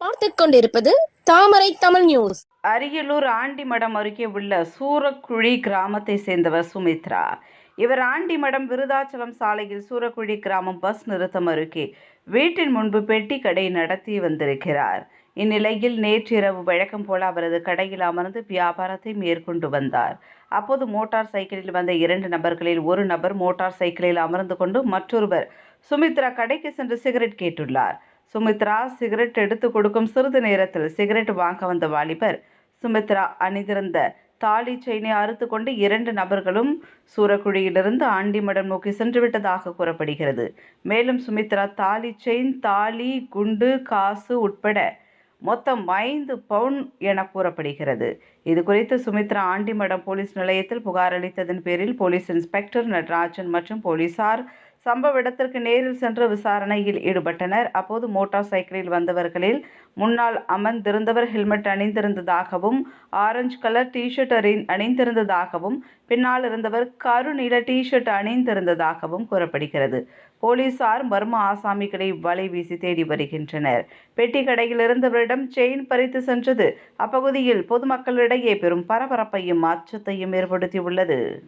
பார்த்துக் கொண்டிருப்பது தாமரை தமிழ் நியூஸ் அரியலூர் ஆண்டிமடம் அருகே உள்ள சூரக்குழி கிராமத்தை சேர்ந்தவர் சுமித்ரா. இவர் ஆண்டிமடம் விருதாச்சலம் சாலையில் சூரக்குழி கிராமம் பஸ் நிறுத்தம் அருகே வீட்டின் முன்பு பெட்டி கடை நடத்தி வந்திருக்கிறார். இந்நிலையில் நேற்றிரவு வழக்கம் போல அவரது கடையில் அமர்ந்து வியாபாரத்தை மேற்கொண்டு வந்தார். அப்போது மோட்டார் சைக்கிளில் வந்த இரண்டு நபர்களில் ஒரு நபர் மோட்டார் சைக்கிளில் அமர்ந்து கொண்டு மற்றொருவர் சுமித்ரா கடைக்கு சென்று சிகரெட் கேட்டுள்ளார். சுமித்ரா சிகரெட் எடுத்து கொடுக்கும் சிறிது நேரத்தில் சிகரெட் வாங்க வந்த வாலிபர். சுமித்ரா அணிந்திருந்த தாலி செயினை அறுத்து கொண்டு இரண்டு நபர்களும் சூரக்குழியிலிருந்து ஆண்டிமடம் நோக்கி சென்று விட்டதாக கூறப்படுகிறது. மேலும் சுமித்ரா தாலி செயின் தாலி குண்டு காசு உட்பட மொத்தம் ஐந்து பவுன் என கூறப்படுகிறது. இது குறித்து சுமித்ரா ஆண்டிமடம் போலீஸ் நிலையத்தில் புகார் அளித்ததன் பேரில் போலீஸ் இன்ஸ்பெக்டர் நடராஜன் மற்றும் போலீசார் சம்பவ இடத்திற்கு நேரில் சென்று விசாரணையில் ஈடுபட்டனர். அப்போது மோட்டார் சைக்கிளில் வந்தவர்களில் முன்னால் அமர்ந்திருந்தவர் ஹெல்மெட் அணிந்திருந்ததாகவும் ஆரஞ்சு கலர் டிஷர்ட் அணி அணிந்திருந்ததாகவும் பின்னால் இருந்தவர் கருநில டிஷர்ட் அணிந்திருந்ததாகவும் கூறப்படுகிறது. போலீசார் மர்ம ஆசாமிகளை வலை வீசி தேடி வருகின்றனர். பெட்டி கடையில் இருந்தவரிடம் செயின் பறித்து சென்றது. அப்பகுதியில் பொதுமக்களிடையே பெரும் பரபரப்பையும் அச்சத்தையும் ஏற்படுத்தியுள்ளது.